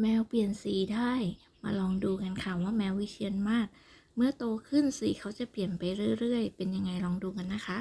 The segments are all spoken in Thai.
แมวเปลี่ยนสีได้ มาลองดูกันค่ะว่าแมววิเชียนมาศเมื่อโตขึ้นสีเขาจะเปลี่ยนไปเรื่อย ๆ เป็นยังไงลองดูกันนะคะ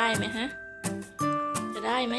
ได้ไหมฮะ จะได้ไหม